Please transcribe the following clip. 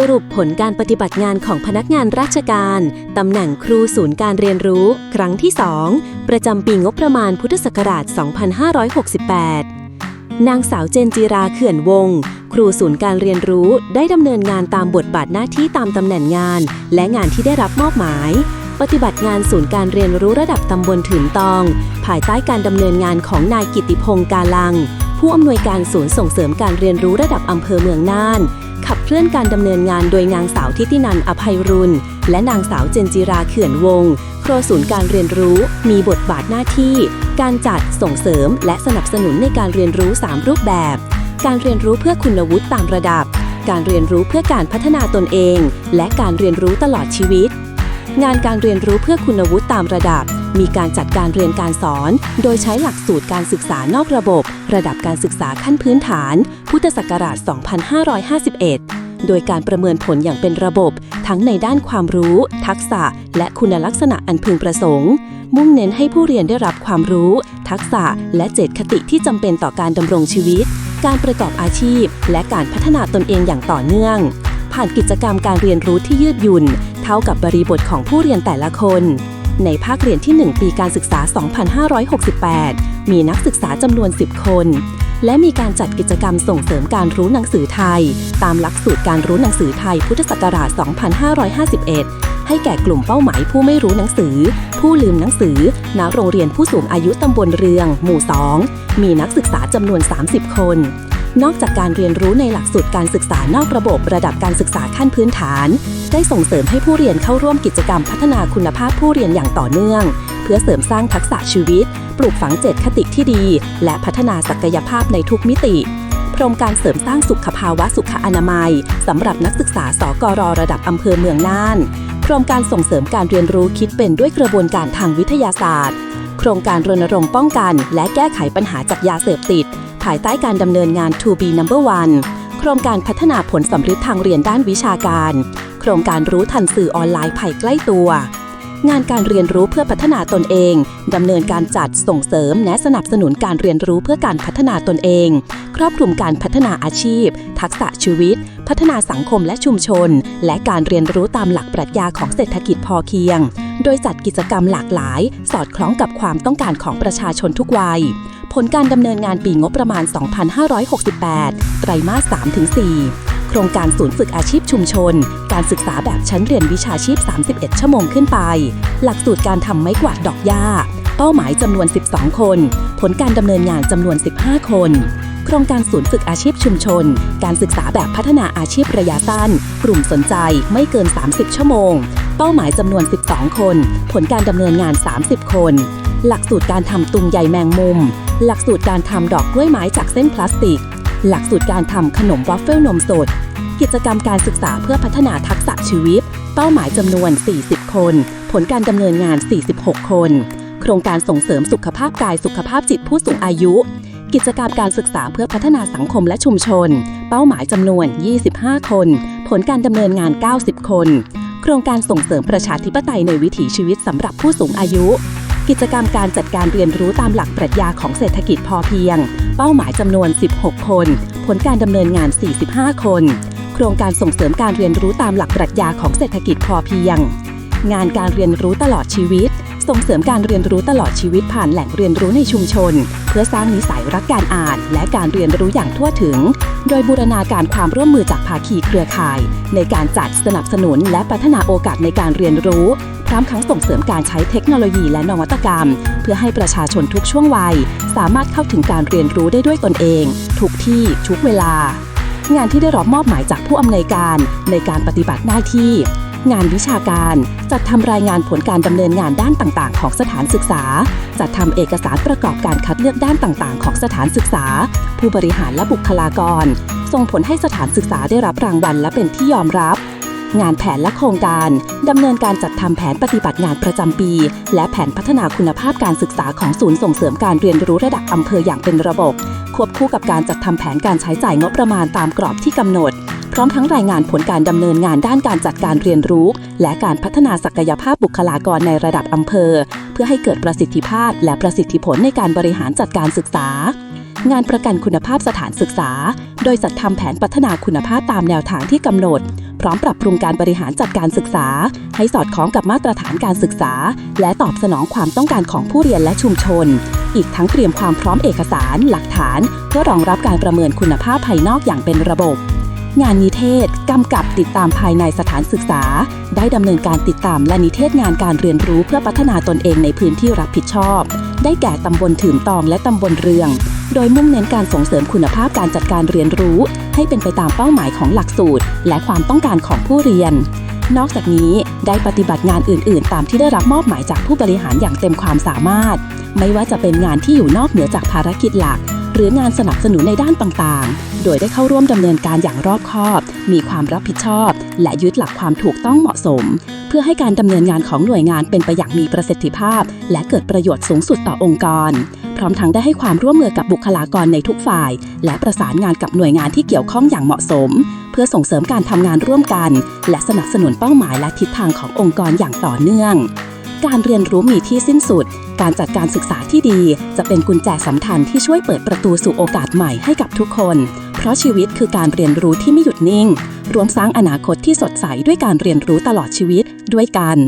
สรุปผลการปฏิบัติงานของพนักงานราชการ ตำแหน่งครูศูนย์การเรียนรู้ ครั้งที่ 2 ประจำปีงบประมาณพุทธศักราช 2568 นางสาวเจนจิราเขื่อนวงศ์ครูศูนย์การเรียนรู้ได้ดำเนินงานตามบทบาทหน้าที่ตามตำแหน่งงาน และงานที่ได้รับมอบหมาย ปฏิบัติงานศูนย์การเรียนรู้ระดับตำบลถืนตอง ภายใต้การดำเนินงานของนายกิติพงศ์กาลัง ผู้อำนวยการศูนย์ส่งเสริมการเรียนรู้ระดับอำเภอเมืองน่านขับ เคลื่อนการดำเนินงานโดยนางสาวทิตินันอภัยรุณและนางสาวเจนจิราเขื่อนวงศ์ครูศูนย์การเรียนรู้มีบทบาทหน้าที่ การจัดส่งเสริม และสนับสนุนในการเรียนรู้ 3 รูปแบบ การเรียนรู้เพื่อคุณวุฒิตามระดับ การเรียนรู้เพื่อการพัฒนาตนเอง และการเรียนรู้ตลอดชีวิต งานการเรียนรู้เพื่อคุณวุฒิตามระดับ มีการจัดการเรียนการสอน โดยใช้หลักสูตรการศึกษานอกระบบ ระดับการศึกษาขั้นพื้นฐาน พุทธศักราช 2551 โดยการประเมินผลอย่างเป็นระบบ ทั้งในด้านความรู้ ทักษะ และคุณลักษณะอันพึงประสงค์ มุ่งเน้นให้ผู้เรียนได้รับความรู้ ทักษะ และเจตคติที่จำเป็นต่อการดำรงชีวิต การประกอบอาชีพ และการพัฒนาตนเองอย่างต่อเนื่อง ผ่านกิจกรรมการเรียนรู้ที่ยืดหยุ่น เท่ากับบริบทของผู้เรียนแต่ละคน ในภาคเรียนที่ 1 ปีการศึกษา 2568 มีนักศึกษาจำนวน 10 คน และมีการจัดกิจกรรมส่งเสริมการรู้หนังสือไทย ตามหลักสูตรการรู้หนังสือไทยพุทธศักราช 2551 ให้แก่กลุ่มเป้าหมายผู้ไม่รู้หนังสือ ผู้ลืมหนังสือ ณ โรงเรียนผู้สูงอายุตำบลเรือง หมู่ 2 มีนักศึกษาจำนวน 30 คน นอกจากการเรียนรู้ในหลักสูตรการศึกษานอกระบบระดับการศึกษาขั้นพื้นฐาน ได้ส่งเสริมให้ผู้เรียนเข้าร่วมกิจกรรมพัฒนาคุณภาพผู้เรียนอย่างต่อเนื่อง เพื่อเสริมสร้างทักษะชีวิต ปลูกฝังเจตคติที่ดี และพัฒนาศักยภาพในทุกมิติโครงการเสริมสร้างสุขภาวะสุขอนามัย สำหรับนักศึกษาสกรระดับอำเภอเมืองน่าน โครงการส่งเสริมการเรียนรู้คิดเป็นด้วยกระบวนการทางวิทยาศาสตร์ โครงการรณรงค์ป้องกัน และแก้ไขปัญหาจากยาเสพติด ภายใต้การดำเนินงาน To be number one โครงการพัฒนาผลสำฤทธิ์ทางเรียนด้านวิชาการ โครงการรู้ทันสื่อออนไลน์ภัยใกล้ตัว งานการเรียนรู้เพื่อพัฒนาตนเองดำเนินการจัดส่งเสริมและสนับสนุนการเรียนรู้เพื่อการพัฒนาตนเอง ครอบคลุมการพัฒนาอาชีพ ทักษะชีวิต พัฒนาสังคมและชุมชน และการเรียนรู้ตามหลักปรัชญาของเศรษฐกิจพอเพียง โดยจัดกิจกรรมหลากหลาย สอดคล้องกับความต้องการของประชาชนทุกวัย ผลการดำเนินงานปีงบประมาณ 2568 ไตรมาส 3-4โครงการศูนย์ฝึกอาชีพชุมชน การศึกษาแบบชั้นเรียนวิชาชีพ 31 ชั่วโมงขึ้นไป หลักสูตรการทำไม้กวาดดอกหญ้า เป้าหมายจำนวน 12 คน ผลการดำเนินงานจำนวน 15 คน โครงการศูนย์ฝึกอาชีพชุมชน การศึกษาแบบพัฒนาอาชีพระยะสั้น กลุ่มสนใจไม่เกิน 30 ชั่วโมง เป้าหมายจำนวน 12 คน ผลการดำเนินงาน 30 คน หลักสูตรการทำตุงใยแมงมุม หลักสูตรการทำดอกกล้วยไม้จากเส้นพลาสติก หลักสูตรการทำขนมวัฟเฟิลนมสด กิจกรรมการศึกษาเพื่อพัฒนาทักษะชีวิต เป้าหมายจำนวน 40 คน ผลการดำเนินงาน 46 คน โครงการส่งเสริมสุขภาพกายสุขภาพจิตผู้สูงอายุ กิจกรรมการศึกษาเพื่อพัฒนาสังคมและชุมชน เป้าหมายจำนวน 25 คน ผลการดำเนินงาน 90 คน ครงการส่งเสริมประชาธิปไตยในวิถีชีวิตสำหรับผู้สูงอายุ กิจกรรมการจัดการเรียนรู้ตามหลักปรัชญาของเศรษฐกิจพอเพียง เป้าหมายจำนวน 16 คน ผลการดำเนินงาน 45 คน โครงการส่งเสริมการเรียนรู้ตามหลักปรัชญาของเศรษฐกิจพอเพียง งานการเรียนรู้ตลอดชีวิต ส่งเสริมการเรียนรู้ตลอดชีวิตผ่านแหล่งเรียนรู้ในชุมชน พื่อสร้างนิสัยรักการอ่าน และการเรียนรู้อย่างทั่วถึง โดยบูรณาการความร่วมมือจากภาคีเครือข่าย ในการจัดสนับสนุนและพัฒนาโอกาสในการเรียนรู้ พร้อมทั้งส่งเสริมการใช้เทคโนโลยีและนวัตกรรม เพื่อให้ประชาชนทุกช่วงวัย สามารถเข้าถึงการเรียนรู้ได้ด้วยตนเอง ทุกที่ทุกเวลา งานที่ได้รับมอบหมายจากผู้อำนวยการในการปฏิบัติหน้าที่ งานวิชาการ จัดทำรายงานผลการดำเนินงานด้านต่าง ๆ ของสถานศึกษา จัดทำเอกสารประกอบการคัดเลือกด้านต่างๆ ของสถานศึกษา ผู้บริหารและบุคลากร ส่งผลให้สถานศึกษาได้รับรางวัลและเป็นที่ยอมรับ งานแผนและโครงการ ดำเนินการจัดทำแผนปฏิบัติงานประจำปี และแผนพัฒนาคุณภาพการศึกษาของศูนย์ส่งเสริมการเรียนรู้ระดับอำเภออย่างเป็นระบบ ควบคู่กับการจัดทำแผนการใช้จ่ายงบประมาณตามกรอบที่กำหนด พร้อมทั้งรายงานผลการดำเนินงานด้านการจัดการเรียนรู้ และการพัฒนาศักยภาพบุคลากรในระดับอำเภอ เพื่อให้เกิดประสิทธิภาพ และประสิทธิผลในการบริหารจัดการศึกษา งานประกันคุณภาพสถานศึกษา โดยจัดทำแผนพัฒนาคุณภาพตามแนวทางที่กำหนด พร้อมปรับปรุงการบริหารจัดการศึกษา ให้สอดคล้องกับมาตรฐานการศึกษา และตอบสนองความต้องการของผู้เรียนและชุมชน อีกทั้งเตรียมความพร้อมเอกสาร หลักฐาน เพื่อรองรับการประเมินคุณภาพภายนอกอย่างเป็นระบบ งานนิเทศ กำกับติดตามภายในสถานศึกษา ได้ดำเนินการติดตามและนิเทศงานการเรียนรู้เพื่อพัฒนาตนเองในพื้นที่รับผิดชอบ ได้แก่ตำบลถืมตองและตำบลเรือง โดยมุ่งเน้นการส่งเสริมคุณภาพการจัดการเรียนรู้ ให้เป็นไปตามเป้าหมายของหลักสูตร และความต้องการของผู้เรียน นอกจากนี้ได้ปฏิบัติงานอื่น ๆ ตามที่ได้รับมอบหมายจากผู้บริหารอย่างเต็มความสามารถ ไม่ว่าจะเป็นงานที่อยู่นอกเหนือจากภารกิจหลัก หรืองานสนับสนุนในด้านต่างๆ โดยได้เข้าร่วมดำเนินการอย่างรอบคอบ มีความรับผิดชอบ และยึดหลักความถูกต้องเหมาะสม เพื่อให้การดำเนินงานของหน่วยงานเป็นไปอย่างมีประสิทธิภาพ และเกิดประโยชน์สูงสุดต่อองค์กร พร้อมทั้งได้ให้ความร่วมมือกับบุคลากรในทุกฝ่าย และประสานงานกับหน่วยงานที่เกี่ยวข้องอย่างเหมาะสม เพื่อส่งเสริมการทำงานร่วมกัน และสนับสนุนเป้าหมายและทิศทางขององค์กรอย่างต่อเนื่อง การเรียนรู้มีที่สิ้นสุด การจัดการศึกษาที่ดีจะเป็นกุญแจสำคัญที่ช่วยเปิดประตูสู่โอกาสใหม่ให้กับทุกคน เพราะชีวิตคือการเรียนรู้ที่ไม่หยุดนิ่ง รวมสร้างอนาคตที่สดใสด้วยการเรียนรู้ตลอดชีวิตด้วยกัน